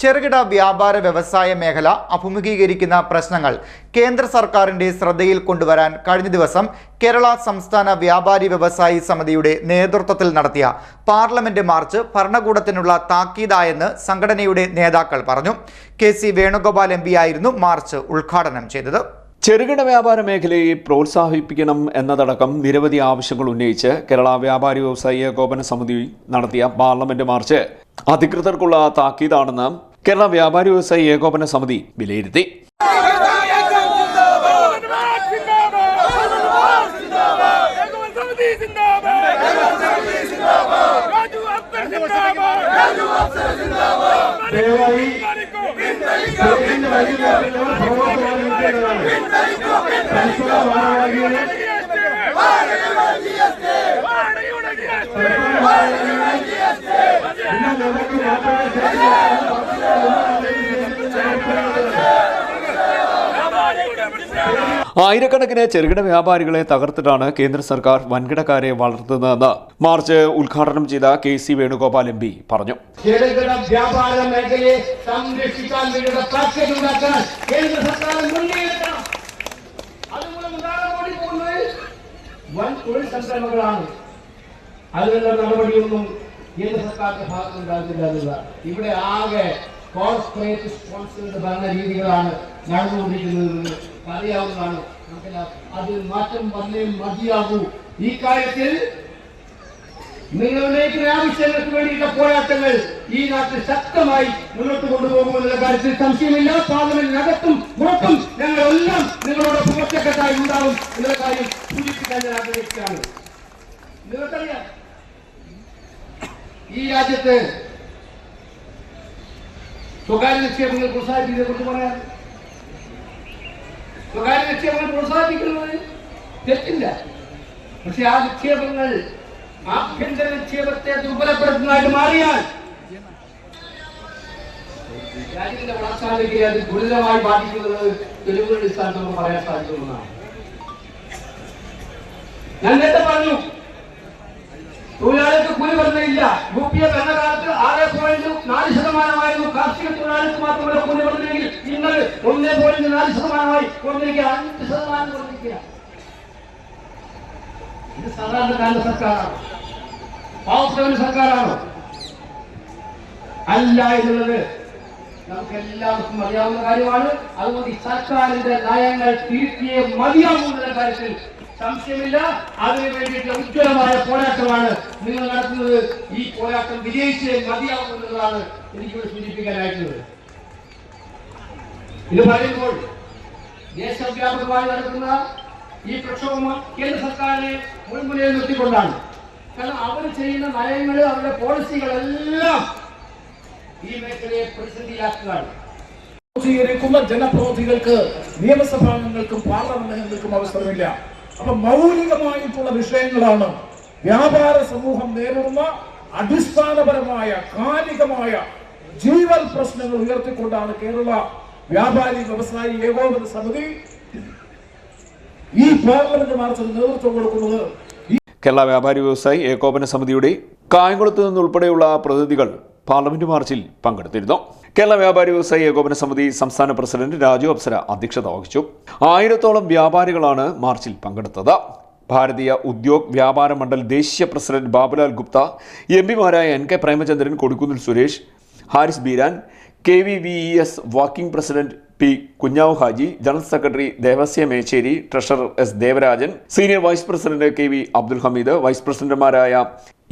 ചെറുകിട വ്യാപാര വ്യവസായ മേഖല അഭിമുഖീകരിക്കുന്ന പ്രശ്നങ്ങൾ കേന്ദ്ര സർക്കാരിന്റെ ശ്രദ്ധയിൽ കൊണ്ടുവരാൻ കഴിഞ്ഞ ദിവസം കേരള സംസ്ഥാന വ്യാപാരി വ്യവസായി സമിതിയുടെ നേതൃത്വത്തിൽ നടത്തിയ പാർലമെന്റ് മാർച്ച് ഭരണകൂടത്തിനുള്ള താക്കീതായെന്ന് സംഘടനയുടെ നേതാക്കൾ പറഞ്ഞു. കെ സി വേണുഗോപാൽ എം ആയിരുന്നു മാർച്ച് ഉദ്ഘാടനം ചെയ്തത്. ചെറുകിട വ്യാപാര മേഖലയെ പ്രോത്സാഹിപ്പിക്കണം എന്നതടക്കം നിരവധി ആവശ്യങ്ങൾ ഉന്നയിച്ച് കേരള വ്യാപാരി വ്യവസായി ഏകോപന സമിതി നടത്തിയ പാർലമെന്റ് മാർച്ച്. അധികൃതർക്കുള്ള താക്കീതാണെന്ന് കേരള വ്യാപാരി വ്യവസായി ഏകോപന സമിതി വിലയിരുത്തി. ആയിരക്കണക്കിന് ചെറുകിട വ്യാപാരികളെ തകർത്തിട്ടാണ് കേന്ദ്ര സർക്കാർ വൻകിടക്കാരെ വളർത്തുന്നതെന്ന് മാർച്ച് ഉദ്ഘാടനം ചെയ്ത K C Venugopal M P പറഞ്ഞു. മേഖലയെ കേന്ദ്ര സർക്കാർ അതിനുള്ള നടപടിയൊന്നും കേന്ദ്ര സർക്കാരിന്റെ ഭാഗത്തുണ്ടാകുന്നില്ല ഇവിടെ ആകെ കോർപ്പറേറ്റ് സ്പോൺസേഡ് ഭരണ രീതികളാണ് നടന്നുകൊണ്ടിരിക്കുന്നത് അറിയാവുന്നതാണ്. അതിൽ മാറ്റം വന്നേ മതിയാകൂ. ഈ കാര്യത്തിൽ നിങ്ങൾ ഉന്നയിക്കുന്ന ആവശ്യങ്ങൾക്ക് പോരാട്ടങ്ങൾ ഈ നാട്ടിൽ ശക്തമായി മുന്നോട്ട് കൊണ്ടുപോകുമെന്നുള്ള കാര്യത്തിൽ സംശയമില്ല. പാർലമെന്റിനകത്തും പുറത്തും ഞങ്ങളെല്ലാം നിങ്ങളോടൊപ്പം ഒറ്റക്കെട്ടായി ഉണ്ടാവും എന്നുള്ള കാര്യം സൂചിപ്പിക്കാൻ ഞാൻ ആഗ്രഹിക്കുകയാണ്. നിങ്ങൾക്കറിയാം ഈ രാജ്യത്ത് സ്വകാര്യ നിക്ഷേപങ്ങൾ പ്രോത്സാഹിപ്പിക്കുന്നതിനെ കുറിച്ച് പറയാം സ്വകാര്യ നിക്ഷേപങ്ങൾ പ്രോത്സാഹിപ്പിക്കുന്നത് തെറ്റില്ല. പക്ഷെ ആ നിക്ഷേപങ്ങൾ ആഭ്യന്തര നിക്ഷേപത്തെ ദുർബലപ്പെടുത്തുന്നതായിട്ട് മാറിയാൽ രാജ്യത്തിന്റെ വളർച്ചാലേക്ക് അത് ഗുരുതരമായി ബാധിക്കുന്നത് തെളിവുകളുടെ അടിസ്ഥാനത്തിൽ നമുക്ക് പറയാൻ സാധിക്കുന്നതാണ് ഞാൻ നേരത്തെ പറഞ്ഞു തൊഴിലാളികൾക്ക് കൂലി വർദ്ധനയില്ല യു പി എ ഭരണകാലത്ത് ആറ് പോയിന്റ് നാല് ശതമാനമായിരുന്നു തൊഴിലാളികൾക്ക് മാത്രമല്ല കൂലി വർദ്ധനെങ്കിൽ നിങ്ങൾ ഒന്നേ പോയിന്റ് നാല് ശതമാനമായി കുറഞ്ഞിരിക്കുക. അഞ്ച് ശതമാനം കുറഞ്ഞിരിക്കുക. ഇത് സാധാരണക്കാരന്റെ സർക്കാരാണ്. പാവപ്പെട്ടവന്റെ സർക്കാരാണോ. അല്ല എന്നുള്ളത് നമുക്ക് എല്ലാവർക്കും അറിയാവുന്ന കാര്യമാണ്. അതുകൊണ്ട് ഈ സർക്കാരിന്റെ നയങ്ങൾ തിരുത്തിയേ മതിയാകൂ എന്നുള്ള കാര്യത്തിൽ സംശയമില്ല. അതിനു വേണ്ടിയിട്ടുള്ള ഉജ്ജ്വലമായ പോരാട്ടമാണ് നിങ്ങൾ നടത്തുന്നത്. ഈ പോരാട്ടം വിജയിച്ചേ മതിയാവും എന്നുള്ളതാണ് എനിക്കിവിടെ സൂചിപ്പിക്കാനായിട്ടുള്ളത്. ഇത് പറയുമ്പോൾ ദേശവ്യാപകമായി നടക്കുന്ന ഈ പ്രക്ഷോഭം കേന്ദ്ര സർക്കാരിനെ മുൻമുനയിൽ നിർത്തിക്കൊണ്ടാണ്. കാരണം അവർ ചെയ്യുന്ന നയങ്ങൾ അവരുടെ പോളിസികളെല്ലാം ഈ മേഖലയെ പ്രതിസന്ധിയിലാക്കുകയാണ്. ജനപ്രതിനിധികൾക്ക് നിയമസഭാംഗങ്ങൾക്കും പാർലമെന്റ് അംഗങ്ങൾക്കും അവസരമില്ല. അപ്പൊ മൗലികമായിട്ടുള്ള വിഷയങ്ങളാണ്. വ്യാപാര സമൂഹം നേരിടുന്ന അടിസ്ഥാനപരമായ കാലികമായ ജീവൽ പ്രശ്നങ്ങൾ ഉയർത്തിക്കൊണ്ടാണ് കേരള വ്യാപാരി വ്യവസായി ഏകോപന സമിതി ഈ പാർലമെന്റ് മാർച്ചിന് നേതൃത്വം കൊടുക്കുന്നത്. കേരള വ്യാപാരി വ്യവസായി ഏകോപന സമിതിയുടെ കായംകുളത്ത് നിന്നുൾപ്പെടെയുള്ള പ്രതിനിധികൾ പാർലമെന്റ് മാർച്ചിൽ പങ്കെടുത്തിരുന്നു. കേരള വ്യാപാരി വ്യവസായി ഏകോപന സമിതി സംസ്ഥാന പ്രസിഡന്റ് രാജു അപ്സര അധ്യക്ഷത വഹിച്ചു. ആയിരത്തോളം വ്യാപാരികളാണ് മാർച്ചിൽ പങ്കെടുത്തത്. ഭാരതീയ ഉദ്യോഗ് വ്യാപാര മണ്ഡൽ ദേശീയ president Babulal Gupta M പിമാരായ N K Premachandran Kodikunnil Suresh Haris Beeran K V V E S working president P Kunjavu Haji general secretary Devasya Mecheri treasurer S Devarajan senior vice president K V Abdul Hameed vice പ്രസിഡന്റുമാരായ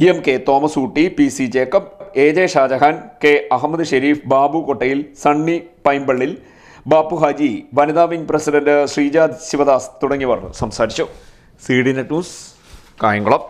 M K Thomas Ooty P C Jacob A J Shajahan K Ahammed Sherif Babu Kottayil Sunny Paimpallil Bappu Haji വനിതാ wing president Sreeja Sivadas തുടങ്ങിയവർ സംസാരിച്ചു. C D net news Kayamkulam.